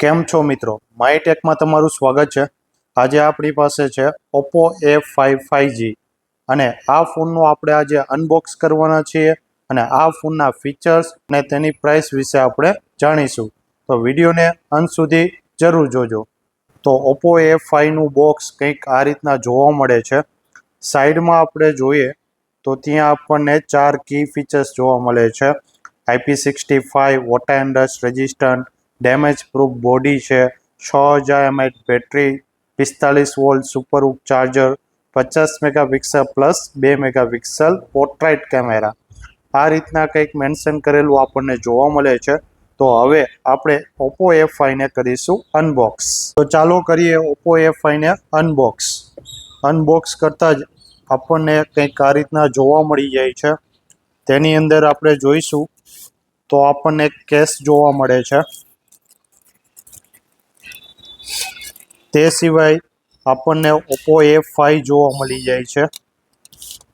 કેમ છો મિત્રો? માયટેકમાં તમારું સ્વાગત છે. આજે આપણી પાસે છે ઓપ્પો એ ફાઇવ જી અને આ ફોનનું આપણે આજે અનબોક્સ કરવાના છીએ અને આ ફોનના ફીચર્સ અને તેની પ્રાઇસ વિશે આપણે જાણીશું. તો વિડીયોને અંત સુધી જરૂર જોજો. તો ઓપ્પો એ ફાઇવનું બોક્સ કંઈક આ રીતના જોવા મળે છે. સાઈડમાં આપણે જોઈએ તો ત્યાં આપણને ચાર કી ફીચર્સ જોવા મળે છે. IP sixty five water and dust resistant damage proof body છે, છ હજાર એમએચ બેટરી પિસ્તાલીસ વોલ્ટ સુપર ચાર્જર પચાસ મેગાપિક્સલ પ્લસ બે મેગાપિક્સલ પોર્ટ્રાઇટ કેમેરા આ રીતના કંઈક મેન્શન કરેલું આપણને જોવા મળે છે. તો હવે આપણે ઓપ્પો એફ ફાઈને કરીશું અનબોક્સ તો ચાલો કરીએ ઓપ્પો એફ ફાઈને અનબોક્સ અનબોક્સ કરતાં જ આપણને કંઈક આ રીતના જોવા મળી જાય છે. તેની અંદર આપણે જોઈશું તો આપણને કેસ જોવા મળે છે. તે સિવાય આપણને ઓપ્પો એ ફાઈવ જોવા મળી જાય છે.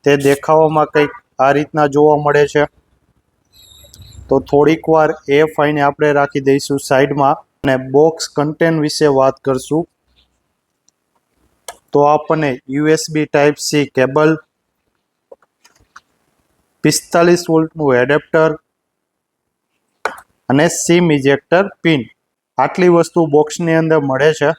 તે દેખાવામાં કંઈક આ રીતના જોવા મળે છે. તો થોડીક વાર એ ફાઈને આપણે રાખી દઈશું સાઈડમાં અને બોક્સ કન્ટેન્ટ વિશે વાત કરશું. તો આપણને યુએસબી ટાઈપ સી કેબલ પિસ્તાલીસ વોલ્ટનું એડેપ્ટર અને સિમ ઇજેક્ટર પિન આટલી વસ્તુ બોક્સની અંદર મળે છે.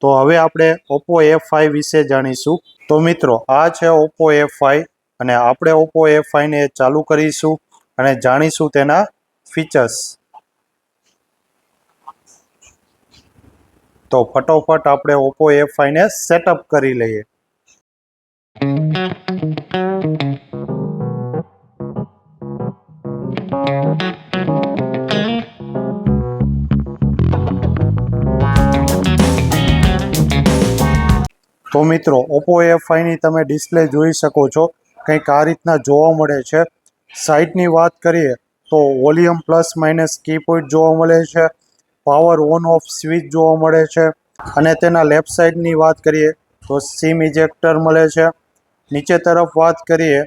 તો હવે આપણે ઓપ્પો એ ફાઈવ વિશે જાણીશું. તો મિત્રો, આ છે ઓપ્પો એ ફાઈવ અને આપણે ઓપ્પો એ ફાઈવને ચાલુ કરીશું અને જાણીશું તેના ફીચર્સ તો ફટોફટ આપણે ઓપ્પો એ ફાઈવને સેટઅપ કરી લઈએ. તો મિત્રો ઓપ્પો એ ફાઈવની તમે ડિસ્પ્લે જોઈ શકો છો. કંઈક આ રીતના જોવા મળે છે. સાઇટની વાત કરીએ, તો volume plus minus key point જોવા મળે છે. પાવર ઓન ઓફ સ્વિચ જોવા મળે છે. અને તેના લેફ્ટ સાઇડની વાત કરીએ, તો સિમ ઇજેક્ટર મળે છે. નીચે તરફ વાત કરીએ,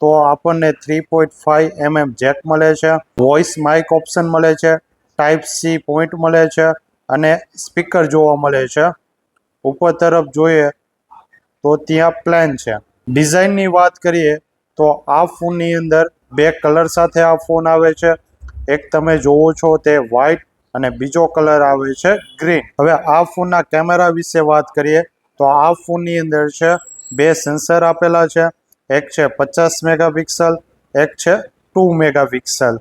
તો આપણને three point five MM jack મળે છે. વોઇસ માઇક ઓપ્શન મળે છે. ટાઈપ સી પોઈન્ટ મળે છે. અને સ્પીકર જોવા મળે છે. ઉપર તરફ જોઈએ તો ત્યાં પ્લેન છે. ડિઝાઇનની વાત કરીએ તો આ ફોનની અંદર બે કલર સાથે આ ફોન આવે છે. એક તમે જોવો છો તે વ્હાઇટ અને બીજો કલર આવે છે ગ્રીન હવે આ ફોનના કેમેરા વિશે વાત કરીએ તો આ ફોનની અંદર છે બે સેન્સર આપેલા છે. એક છે પચાસ મેગાપિક્સલ એક છે ટુ મેગાપિક્સલ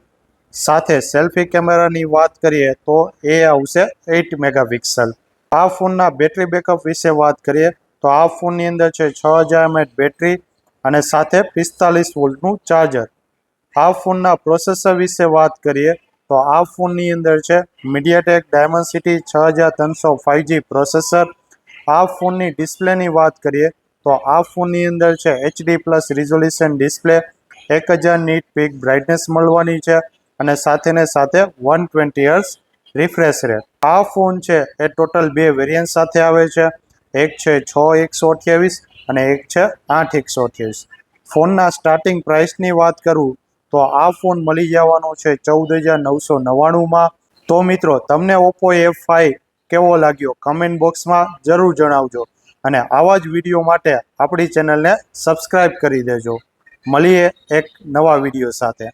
સાથે સેલ્ફી કેમેરાની વાત કરીએ તો એ આવશે એઇટ મેગાપિક્સલ આ ફોનના બેટરી બેકઅપ વિશે વાત કરીએ તો આ ફોનની અંદર છે છ હજાર એમએચ બેટરી અને સાથે પિસ્તાલીસ વોલ્ટનું ચાર્જર આ ફોનના પ્રોસેસર વિશે વાત કરીએ તો આ ફોનની અંદર છે મીડિયાટેક ડાયમન્સિટી છ હજાર ત્રણસો ફાઇવજી પ્રોસેસર આ ફોનની ડિસ્પ્લેની વાત કરીએ તો આ ફોનની અંદર છે એચડી પ્લસ રિઝોલ્યુશન ડિસ્પ્લે એક હજાર નીટ પીક બ્રાઇટનેસ મળવાની છે અને સાથે ને સાથે one twenty hertz refresh rate આ ફોન છે એ ટોટલ બે વેરિયન્ટ સાથે આવે છે. એક છે છ એકસો અઠ્યાવીસ અને એક છે આઠ એકસો અઠ્યાવીસ. ફોનના સ્ટાર્ટિંગ પ્રાઇસની વાત કરું તો આ ફોન મળી જવાનો છે ચૌદ હજાર નવસો નવ્વાણુંમાં. તો મિત્રો, તમને ઓપ્પો એફ ફાઈવ કેવો લાગ્યો? કમેન્ટ બોક્સમાં જરૂર જણાવજો અને આવા જ વીડિયો માટે આપણી ચેનલને સબસ્ક્રાઈબ કરી દેજો. મળીએ એક નવા વીડિયો સાથે.